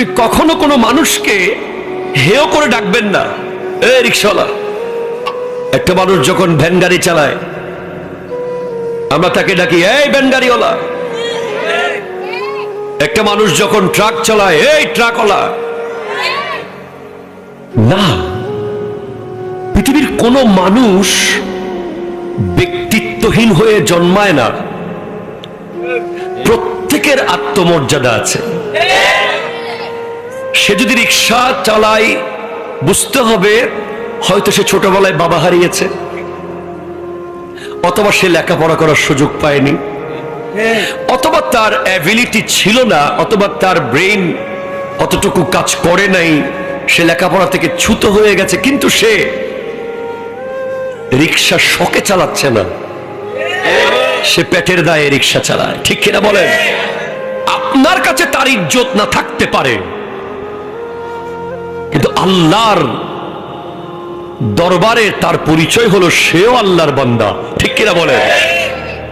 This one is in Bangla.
কখনো কোনো মানুষকে হেয় করে ডাকবেন না। এ রিক্সাওয়ালা একটা মানুষ যখন ভ্যান গাড়ি চালায়, আমরা তাকে ডাকি, এই ভ্যান গাড়িওয়ালা। একটা মানুষ যখন ট্রাক চালায়, এই ট্রাকওয়ালা। না, পৃথিবীর কোনো মানুষ ব্যক্তিত্বহীন হয়ে জন্মায় না। প্রত্যেকের আত্মমর্যাদা আছে। সে যদি রিক্সা চালায়, বুঝতে হবে হয়তো সে ছোটবেলায় বাবা হারিয়েছে, অথবা সে লেখাপড়া করার সুযোগ পায়নি, অথবা তার অ্যাবিলিটি ছিল না, অথবা তার ব্রেন অতটুকু কাজ করে নাই, সে লেখাপড়া থেকে ছুত হয়ে গেছে, কিন্তু সে রিক্সা শখে চালাচ্ছে না। সে পেটের দায়ে রিক্সা চালায়, ঠিক কিনা বলেন? আপনার কাছে তার ইজ্জত না থাকতে পারে। আল্লাহর দরবারে তার পরিচয় হলো সেও আল্লাহর বান্দা। ঠিক কিনা বলেন?